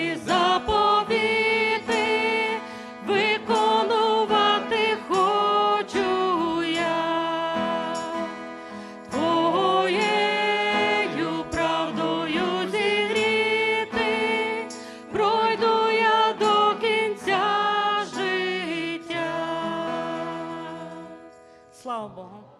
Божі виконувати хочу я, правдою зігріти, пройду я до кінця життя. Слава Богу.